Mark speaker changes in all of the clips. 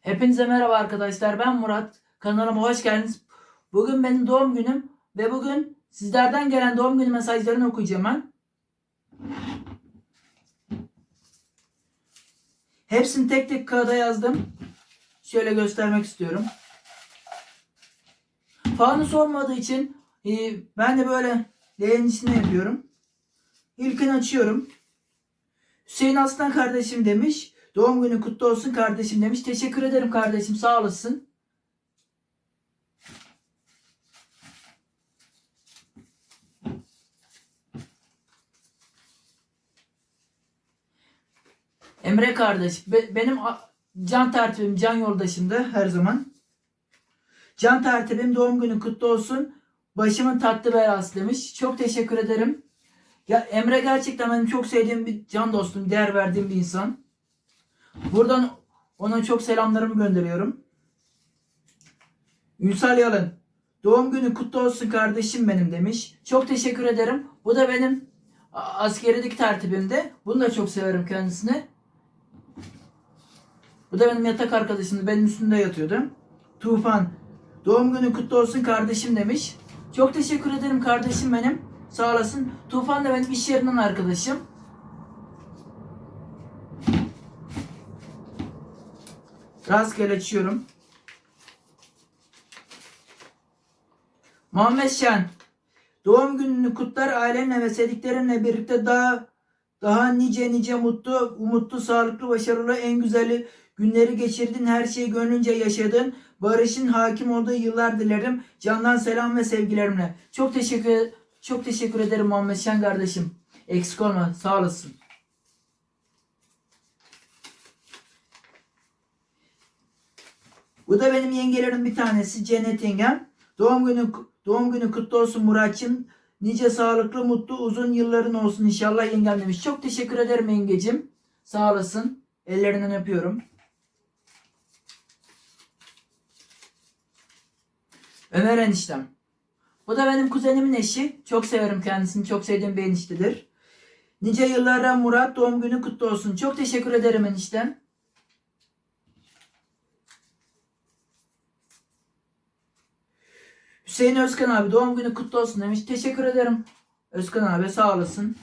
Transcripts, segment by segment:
Speaker 1: Hepinize merhaba arkadaşlar. Ben Murat. Kanalıma hoş geldiniz. Bugün benim doğum günüm ve bugün sizlerden gelen doğum günü mesajlarını okuyacağım ben. Hepsini tek tek kağıda yazdım. Şöyle göstermek istiyorum. Fanus olmadığı için e, ben de böyle leğenin yapıyorum. İlkini açıyorum. Hüseyin Aslan kardeşim demiş. Doğum günü kutlu olsun kardeşim demiş. Teşekkür ederim kardeşim sağ olasın. Emre kardeş be- benim can tertibim can yoldaşımdı her zaman. Can tertibim doğum günü kutlu olsun. Başımın tatlı belası demiş. Çok teşekkür ederim. Ya Emre gerçekten benim çok sevdiğim bir can dostum, değer verdiğim bir insan. Buradan ona çok selamlarımı gönderiyorum. Ünsal Yalın. Doğum günü kutlu olsun kardeşim benim demiş. Çok teşekkür ederim. Bu da benim a- askerideki tertibimde. Bunu da çok severim kendisini. Bu da benim yatak arkadaşımdı. Benim üstünde yatıyordu. Tufan. Doğum günü kutlu olsun kardeşim demiş. Çok teşekkür ederim kardeşim benim. Sağ olasın. Tufan da benim iş yerinden arkadaşım. Rastgele açıyorum. Muhammed Şen. Doğum gününü kutlar ailenle ve sevdiklerinle birlikte daha daha nice nice mutlu, umutlu, sağlıklı, başarılı, en güzeli günleri geçirdin. Her şeyi gönlünce yaşadın. Barışın hakim olduğu yıllar dilerim. Candan selam ve sevgilerimle. Çok teşekkür çok teşekkür ederim Muhammed Şen kardeşim. Eksik olma. Sağ olasın. Bu da benim yengelerim bir tanesi Cennet yengem. Doğum günü doğum günü kutlu olsun Muratçım. Nice sağlıklı, mutlu, uzun yılların olsun inşallah yengem demiş. Çok teşekkür ederim yengecim. Sağ olasın. Ellerinden öpüyorum. Ömer eniştem. Bu da benim kuzenimin eşi. Çok severim kendisini. Çok sevdiğim bir eniştedir. Nice yıllara Murat doğum günü kutlu olsun. Çok teşekkür ederim eniştem. Hüseyin Özkan abi doğum günü kutlu olsun demiş. Teşekkür ederim. Özkan abi sağ olasın.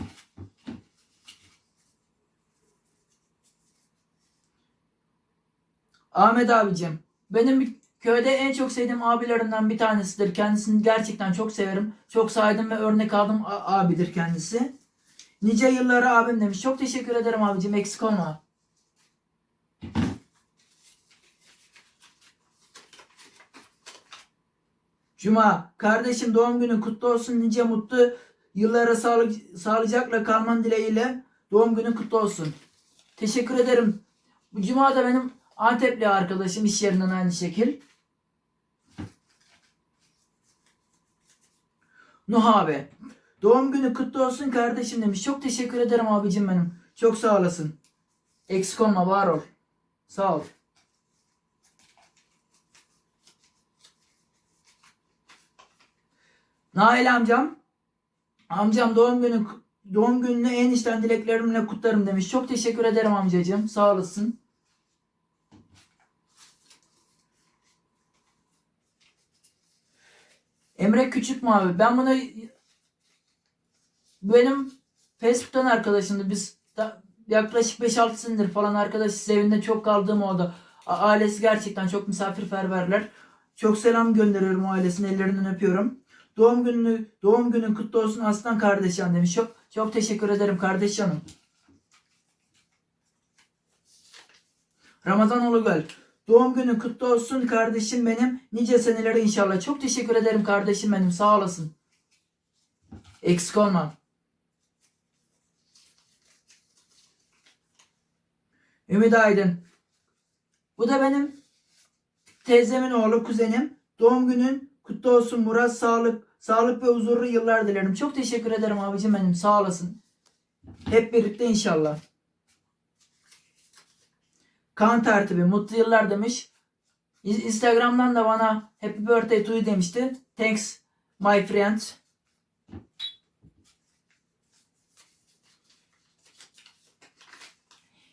Speaker 1: Ahmet abicim. Benim köyde en çok sevdiğim abilerimden bir tanesidir. Kendisini gerçekten çok severim. Çok saydım ve örnek aldım abidir kendisi. Nice yıllara abim demiş. Çok teşekkür ederim abicim. Eksik olma. Cuma, kardeşim doğum günü kutlu olsun. Nice mutlu yıllara sağlık, sağlıcakla kalman dileğiyle doğum günü kutlu olsun. Teşekkür ederim. Bu Cuma da benim Antepli arkadaşım iş yerinden aynı şekil. Nuh abi. Doğum günü kutlu olsun kardeşim demiş. Çok teşekkür ederim abicim benim. Çok sağ olasın. Eksik olma var ol. Sağ ol. Nail amcam. Amcam doğum günü doğum gününü en içten dileklerimle kutlarım demiş. Çok teşekkür ederim amcacığım. Sağ olasın. Emre Küçük Mavi. Ben bunu benim Facebook'tan arkadaşımdı. Biz da, yaklaşık 5-6 senedir falan arkadaş evinde çok kaldığım oldu. A- Ailesi gerçekten çok misafirperverler. Çok selam gönderiyorum ailesine ellerinden öpüyorum. Doğum gününü doğum günün kutlu olsun aslan kardeşim demiş. Çok çok teşekkür ederim kardeş canım. Ramazan Ulugöl. Doğum günü kutlu olsun kardeşim benim. Nice senelere inşallah. Çok teşekkür ederim kardeşim benim. Sağ olasın. Eksik olma. Ümit Aydın. Bu da benim teyzemin oğlu, kuzenim. Doğum günün kutlu olsun Murat. Sağlık, sağlık ve huzurlu yıllar dilerim. Çok teşekkür ederim abicim benim. Sağ olasın. Hep birlikte inşallah. Kan tertibi mutlu yıllar demiş. Instagram'dan da bana happy birthday to you demişti. Thanks my friend.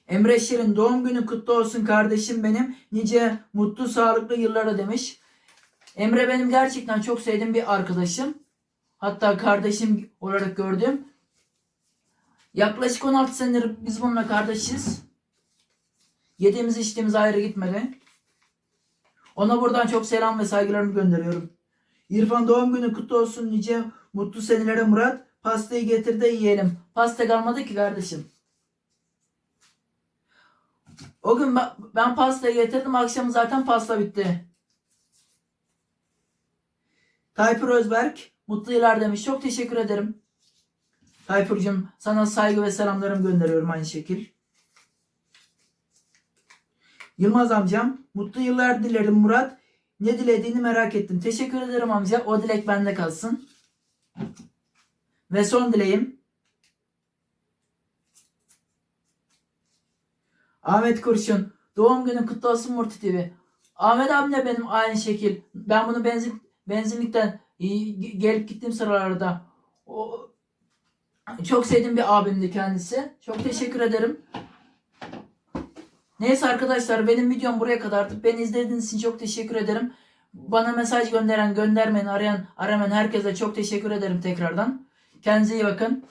Speaker 1: Emre Şirin doğum günü kutlu olsun kardeşim benim. Nice mutlu sağlıklı yıllara demiş. Emre benim gerçekten çok sevdiğim bir arkadaşım. Hatta kardeşim olarak gördüğüm. Yaklaşık 16 senedir biz bununla kardeşiz. Yediğimiz içtiğimiz ayrı gitmedi. Ona buradan çok selam ve saygılarımı gönderiyorum. İrfan doğum günü kutlu olsun nice mutlu senelere Murat. Pastayı getir de yiyelim. Pasta kalmadı ki kardeşim. O gün ben, ben pastayı getirdim. Akşam zaten pasta bitti. Tayfur Özberk mutlu yıllar demiş. Çok teşekkür ederim. Tayfur'cum sana saygı ve selamlarımı gönderiyorum aynı şekil. Yılmaz amcam mutlu yıllar dilerim Murat. Ne dilediğini merak ettim. Teşekkür ederim amca. O dilek bende kalsın. Ve son dileğim. Ahmet Kurşun. Doğum günü kutlu olsun Murti TV. Ahmet abim de benim aynı şekil. Ben bunu benzin benzinlikten e, gelip gittiğim sıralarda o çok sevdiğim bir abimdi kendisi. Çok teşekkür ederim. Neyse arkadaşlar benim videom buraya kadardı. Beni izlediğiniz için çok teşekkür ederim. Bana mesaj gönderen, göndermeyen, arayan, aramayan herkese çok teşekkür ederim tekrardan. Kendinize iyi bakın.